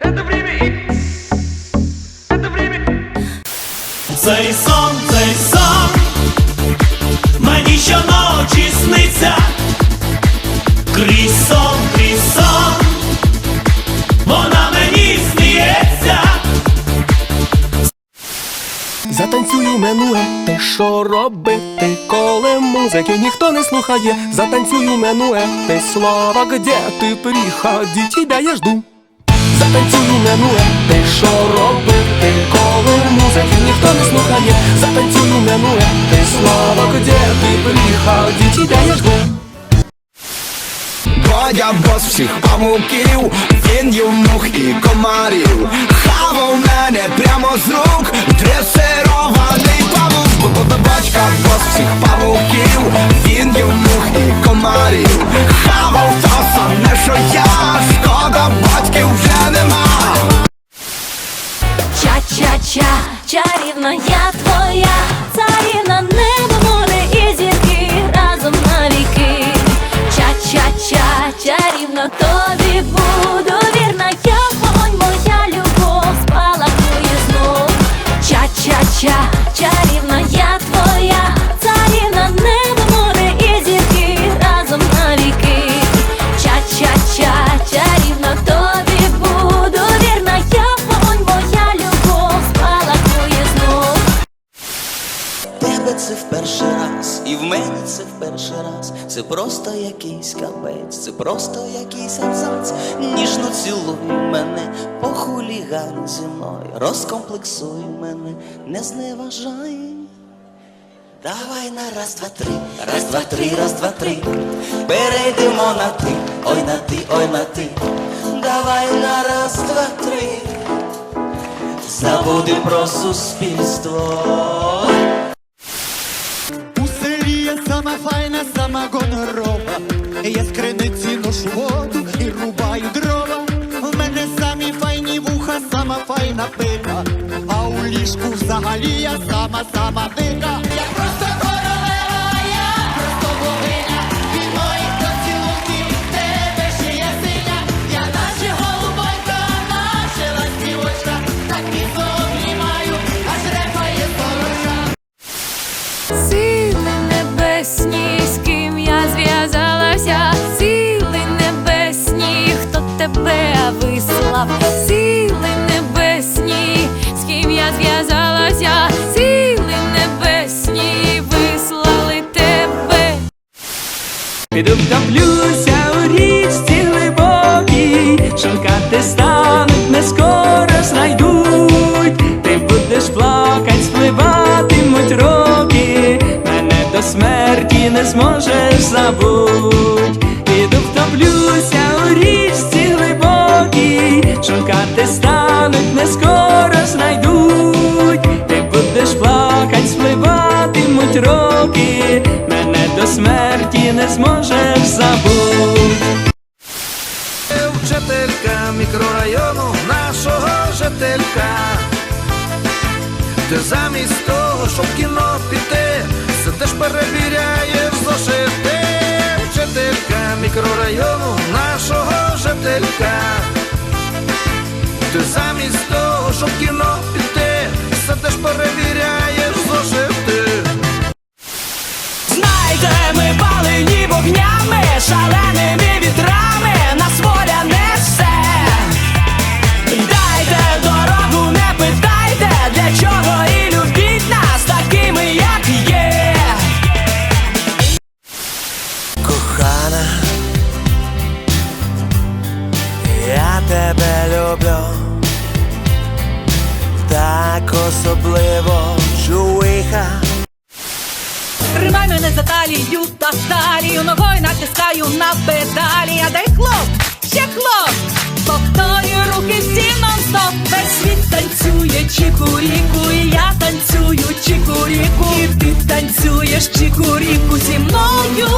Это время и... Это время... Цей сон, цей сон. Мені щоночі сниться, крізь сон, крізь сон, вона мені сміється. Затанцюю минуле, ти що робити, коли музики ніхто не слухає, затанцюю минуле, ти слова, где ти приходи, тебя я жду. Затанцюю минуле, ти що робити, коли музики ніхто не слухає, затанцюю минуле, ти слова, где ти приходи, тебя я жду. Бодя бос всіх памуків, він їв мух і комарів. Хавав мене прямо з рук, дресирований павук. Бо бачка бос Ча-ча-ча, чарівна я твоя, царівна небо, море і зірки разом навіки. Ча-ча-ча, чарівна тобі буду вірна, я вогонь, моя любов спалахує знов. Ча-ча-ча, чарівна тебе це в перший раз, і в мене це в перший раз. Це просто якийсь капець, це просто якийсь абзац. Ніжно цілуй мене, похулігань зі мною, розкомплексуй мене, не зневажай. Давай на раз, два, три, раз, два, три, раз, два, три. Перейдемо на ти, ой на ти, ой на ти. Давай на раз, два, три. Забуди про суспільство. Криниці ношу воду і рубаю дрова. У мене самі файні вуха, сама файна пика. А у ліжку взагалі я сама сама Піду втоплюся у річці глибокій, шукати стануть, не скоро знайдуть. Ти будеш плакать, спливатимуть роки, мене до смерті не зможеш забуть. Піду втоплюся у річці глибокій, шукати стануть, не скоро знайдуть. Ти будеш плакать, спливатимуть роки, до смерті не зможеш забути. Вчителька мікрорайону нашого жителька. Ти замість того, щоб кіно піти, сидиш перевіряєш зошити. Особливо чуиха. Тримай мене за талію та талію, ногою натискаю на педалі, а дай хлоп, ще хлоп, повторюю руки всі нон-стоп, весь світ танцює чікуріку, і я танцюю чікуріку, і ти танцюєш чікуріку зі мною.